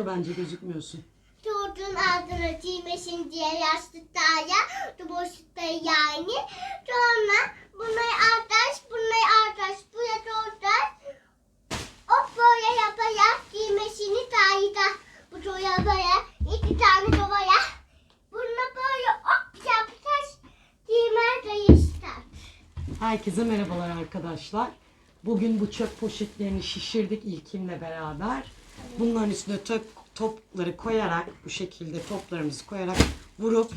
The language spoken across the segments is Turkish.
Otur bence gözükmüyorsun. Çocuğun altına giymesin diye yastıklara, boşlukta yani. Sonra bunları arkadaş, bunları arkadaş, buraya çocuğun hop böyle yaparak giymesini tayda. Bu böyle iki tane çobaya. Bunu böyle hop yapacağız. Giymeye de ister. Herkese merhabalar arkadaşlar. Bugün bu çöp poşetlerini şişirdik İlkim'le beraber. Bunların üstüne top, topları koyarak bu şekilde toplarımızı koyarak vurup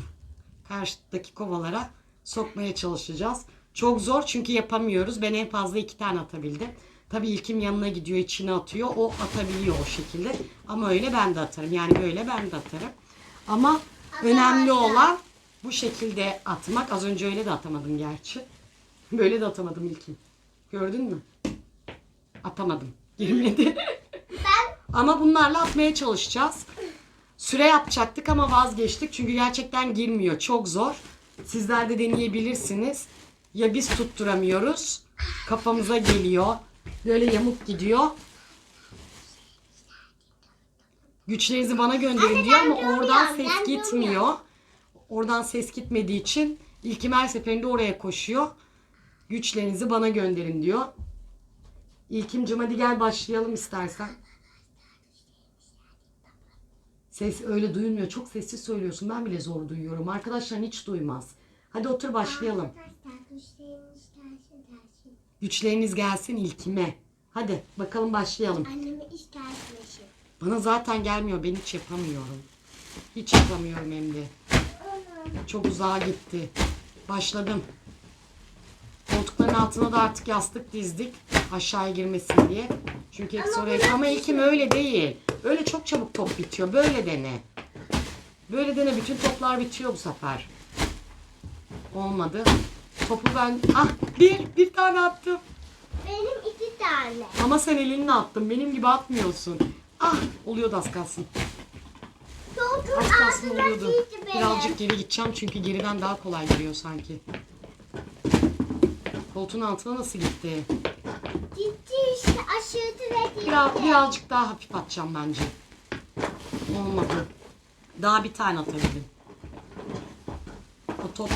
karşıdaki kovalara sokmaya çalışacağız. Çok zor çünkü yapamıyoruz. Ben en fazla iki tane atabildim. Tabii İlkim yanına gidiyor içine atıyor. O atabiliyor o şekilde. Ama öyle ben de atarım. Yani böyle ben de atarım. Ama önemli olan bu şekilde atmak. Az önce öyle de atamadım gerçi. Böyle de atamadım ilkin. Gördün mü? Atamadım. Girmedi. Ama bunlarla atmaya çalışacağız. Süre yapacaktık ama vazgeçtik. Çünkü gerçekten girmiyor. Çok zor. Sizler de deneyebilirsiniz. Ya biz tutturamıyoruz. Kafamıza geliyor. Böyle yamuk gidiyor. Güçlerinizi bana gönderin diyor ama oradan ses ben gitmiyor. Oradan ses gitmediği için ilkim her seferinde oraya koşuyor. Güçlerinizi bana gönderin diyor. İlkimcim hadi gel başlayalım istersen. Ses öyle duyulmuyor. Çok sessiz söylüyorsun. Ben bile zor duyuyorum. Arkadaşlar hiç duymaz. Hadi otur başlayalım. Arkadaşlar kuşlarımız gelsin gelsin. Güçleriniz gelsin ilkime. Hadi bakalım başlayalım. Annemi istersin. Bana zaten gelmiyor. Ben hiç yapamıyorum. Hiç yapamıyorum hem de. Çok uzağa gitti. Başladım. Koltukların altına da artık yastık dizdik. Aşağıya girmesin diye. Çünkü hepsi oraya... Ama ilkim öyle değil. Öyle çok çabuk top bitiyor. Böyle dene. Böyle dene. Bütün toplar bitiyor bu sefer. Olmadı. Topu ben... Ah bir, bir tane attım. Benim iki tane. Ama sen elinle attın. Benim gibi atmıyorsun. Ah oluyordu az kalsın. Çocuğun Az kalsın altına oluyordu. benim. Birazcık geri gideceğim çünkü geriden daha kolay giriyor sanki. Koltuğun altına nasıl gitti? Gitti işte aşırı ve gitti. Biraz, birazcık daha hafif atacağım bence. Olmadı. Daha bir tane atabildim. O top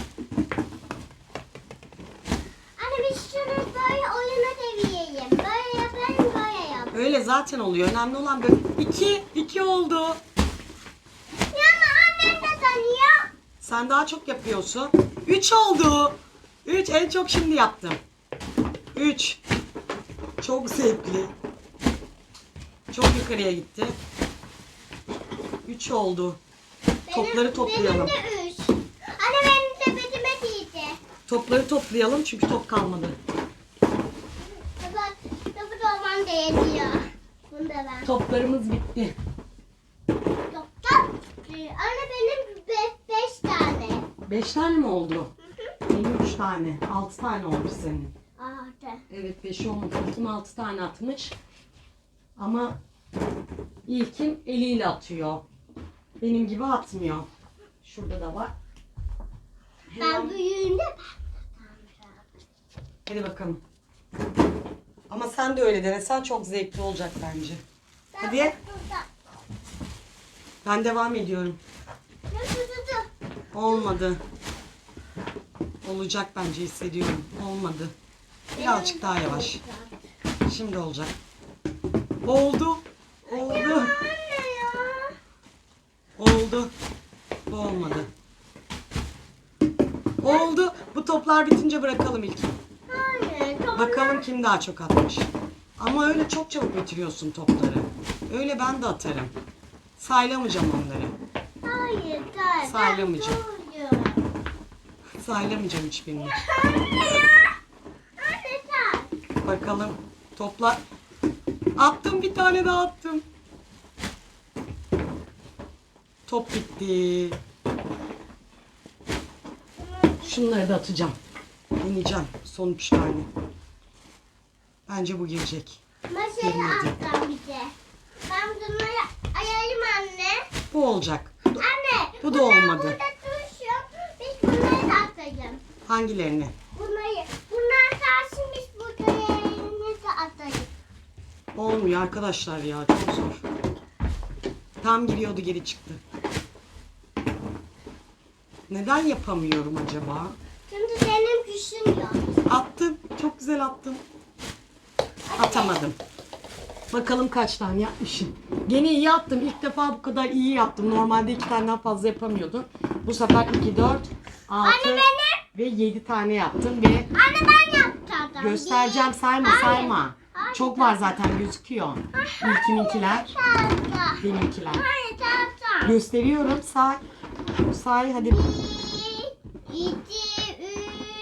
Anne biz şunu böyle oyuna devirelim. Böyle yapalım böyle yap. öyle zaten oluyor. Önemli olan böyle. İki, iki oldu. Ya ama annem de tanıyor. Sen daha çok yapıyorsun. Üç oldu. Üç en çok şimdi yaptım. Üç. Çok zevkli. Çok yukarıya gitti. Üç oldu. Topları toplayalım. Benim de üç. Anne benim sepetime giydi. Topları toplayalım çünkü top kalmadı. Bak topu dolman da yetiyor. Bunu da ben. Toplarımız bitti. Anne benim be- beş tane. Beş tane mi oldu? Benim üç tane. Altı tane olmuş senin. Altı. Evet beş olmadı. İlkim altı tane atmış. Ama ilkim eliyle atıyor. Benim gibi atmıyor. Şurada da var. Ben büyüğünde Hadi bakalım. Ama sen de öyle denesen çok zevkli olacak bence. ben Hadi. Ben devam ediyorum. Olmadı. Olacak bence hissediyorum. Olmadı. Birazcık daha yavaş. Şimdi olacak. Oldu. Oldu. Oldu. Bu olmadı. Oldu. Bu toplar bitince bırakalım ilk. Bakalım kim daha çok atmış. Ama öyle çok çabuk bitiriyorsun topları. Öyle ben de atarım. Saylamayacağım onları. Hayır. Hayır. Saylamayacağım. Saylamayacağım hiçbirini. Anne ya. Anne sen. Bakalım. Topla. Attım bir tane daha attım. Top bitti. Şunları da atacağım. Deneyeceğim. Son üç tane. Bence bu gelecek. Attan bir de. Ben bunları ayarım anne. Bu olacak. Anne. Bu da bunlar olmadı. burada dursun. Biz bunları da atacağım. Hangilerini? Bunları. Bunlar kalsın biz burada yerine de atacağız. Olmuyor arkadaşlar ya. Çok zor. Tam giriyordu geri çıktı. Neden yapamıyorum acaba? Çünkü senin güçün yok. Attım. Çok güzel attım. Atamadım. Bakalım kaç tane yapmışım. Gene iyi attım. İlk defa bu kadar iyi yaptım. Normalde iki taneden fazla yapamıyordum. Bu sefer 2, 4, 6 benim. ve 7 tane yaptım ve Anne ben yaptım. göstereceğim sayma Hayır. sayma. Çok var zaten gözüküyor. İlkiminkiler, Tahta. benimkiler. Gösteriyorum say. Say hadi. 1, 2,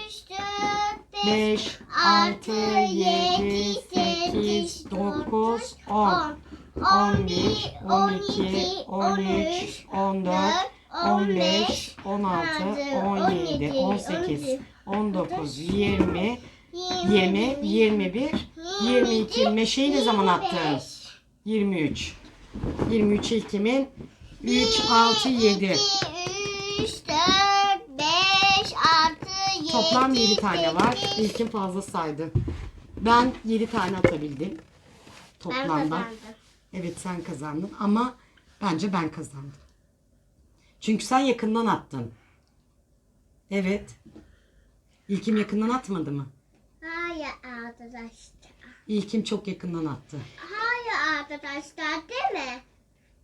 3, 4, 5, 5, 6, 7, 8, 9, 10, 11, 12, 13, 14, 15, 16, 17, 18, 19, 20, 20, 21, 22. Meşeyi ne zaman attın? 23. 23 ilkimin. 3, 6, 7. 2, 3, 4, 5, 6, 7, Toplam 7 tane var. İlkin fazla saydı. Ben 7 tane atabildim. Toplamda. Evet sen kazandın ama bence ben kazandım. Çünkü sen yakından attın. Evet. İlkim yakından atmadı mı? Hayır arkadaşlar. İlkim çok yakından attı. Hayır arkadaşlar değil mi?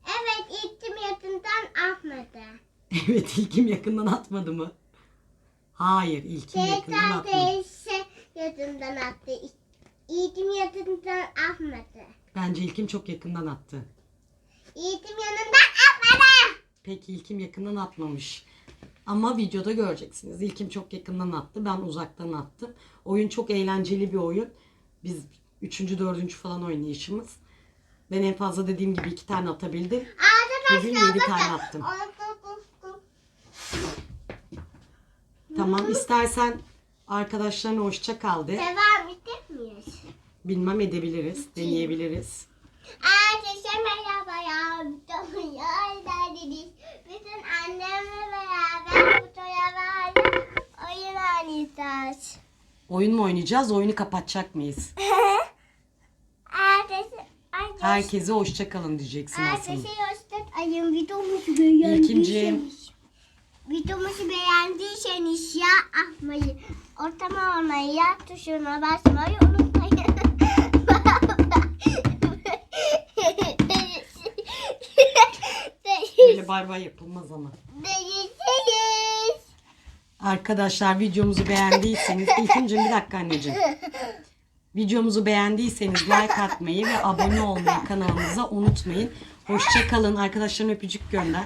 Evet ilkim yakından atmadı. Evet ilkim yakından atmadı mı? Hayır ilkim yakından atmadı. teyze yakından attı. İlkim yakından atmadı. Bence ilkim çok yakından attı. İlkim yanından atmadı. Peki ilkim yakından atmamış. Ama videoda göreceksiniz. İlkim çok yakından attı. Ben uzaktan attım. Oyun çok eğlenceli bir oyun. Biz üçüncü, dördüncü falan oynayışımız. Ben en fazla dediğim gibi iki tane atabildim. Bugün yedi tane attım. Tamam istersen arkadaşlarına hoşça kal de. Devam edemiyoruz. Bilmem edebiliriz, deneyebiliriz. Herkese merhaba ya. Bütün annemle beraber beraber oyun oynayacağız. Oyun mu oynayacağız, oyunu kapatacak mıyız? Herkese herkese Herkese hoşça kalın diyeceksin herkese aslında. hoşçakalın. Ayın videomuzu beğendiyseniz. Videomuzu beğendiyseniz ya atmayı, ortama olmayı, ya tuşuna basmayı unutmayın. Böyle bay bay yapılmaz ama. Arkadaşlar videomuzu beğendiyseniz İlkimciğim bir dakika anneciğim. Videomuzu beğendiyseniz like atmayı ve abone olmayı kanalımıza unutmayın. Hoşça kalın. Arkadaşlarına öpücük gönder.